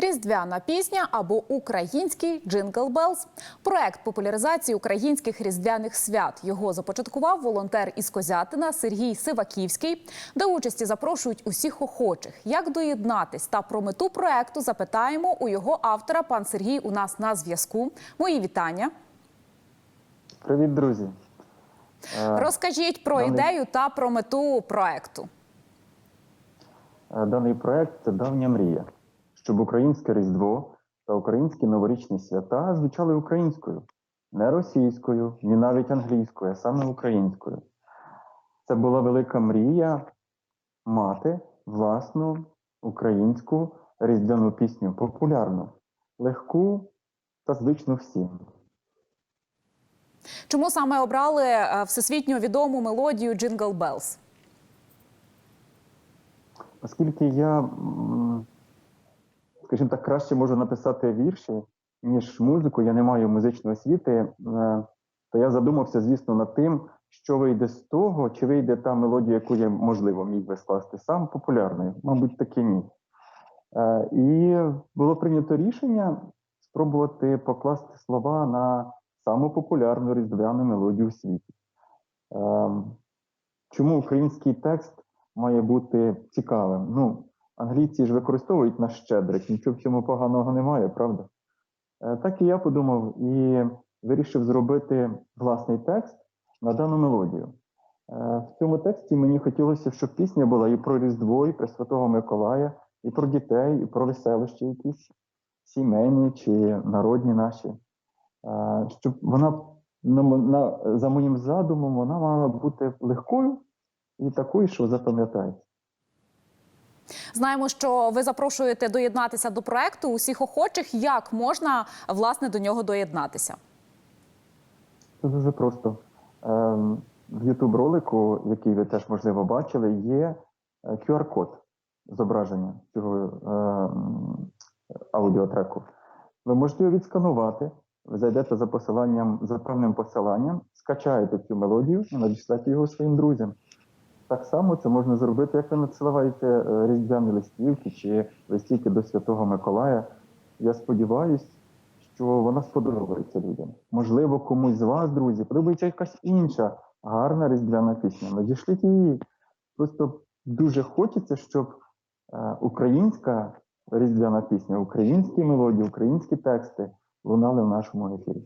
Різдвяна пісня або український джингл Белз. Проект популяризації українських різдвяних свят. Його започаткував волонтер із Козятина Сергій Сиваківський. До участі запрошують усіх охочих. Як доєднатись та про мету проекту запитаємо у його автора. Пан Сергій у нас на зв'язку. Мої вітання. Привіт, друзі. Е, Розкажіть про Даний- ідею та про мету проекту. е, Даний проект це давня мрія, щоб українське Різдво та українські новорічні свята звучали українською, не російською, ні навіть англійською, а саме українською. Це була велика мрія мати власну українську різдвяну пісню, популярну, легку та звичну всім. Чому саме обрали е, всесвітньо відому мелодію Джингл Белз? Оскільки я, скажімо так, краще можу написати вірші, ніж музику, я не маю музичної освіти, е, то я задумався, звісно, над тим, що вийде з того, чи вийде та мелодія, яку я, можливо, міг би скласти сам популярною. Мабуть, таки ні. Е, І було прийнято рішення спробувати покласти слова на саму популярну різдвяну мелодію у світі. Ем, Чому український текст має бути цікавим? Ну, англійці ж використовують наш щедрик, нічого в цьому поганого немає, правда? Е, Так і я подумав і вирішив зробити власний текст на дану мелодію. Е, В цьому тексті мені хотілося, щоб пісня була і про Різдво, і про Святого Миколая, і про дітей, і про веселощі якісь сімейні чи народні наші. Е, Щоб вона на, на, за моїм задумом, вона мала бути легкою і такою, що запам'ятається. Знаємо, що ви запрошуєте доєднатися до проекту усіх охочих. Як можна власне до нього доєднатися? Це дуже просто. Ем, В youtube ролику, який ви теж можливо бачили, є е, QR-код зображення цього ем, аудіотреку. Ви можете його відсканувати, ви зайдете за посиланням, за певним посиланням, скачаєте цю мелодію і надішлете його своїм друзям. Так само це можна зробити, як ви надсилаєте е, різдвяні листівки чи листівки до Святого Миколая. Я сподіваюся, що вона сподобається людям. Можливо, комусь з вас, друзі, подобається якась інша гарна різдвяна пісня. Надішліть її. Просто дуже хочеться, щоб е, українська різдвяна пісня, українські мелодії, українські тексти лунали в нашому ефірі.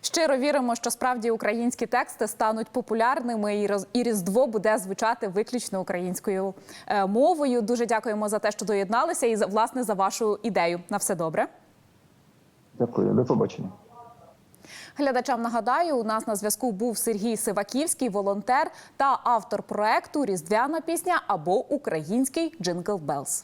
Щиро віримо, що справді українські тексти стануть популярними, і різдво буде звучати виключно українською е, мовою. Дуже дякуємо за те, що доєдналися, і за власне за вашу ідею. На все добре. Дякую, до побачення. Глядачам нагадаю, у нас на зв'язку був Сергій Сиваківський, волонтер та автор проекту Різдвяна пісня або український джингл Белз.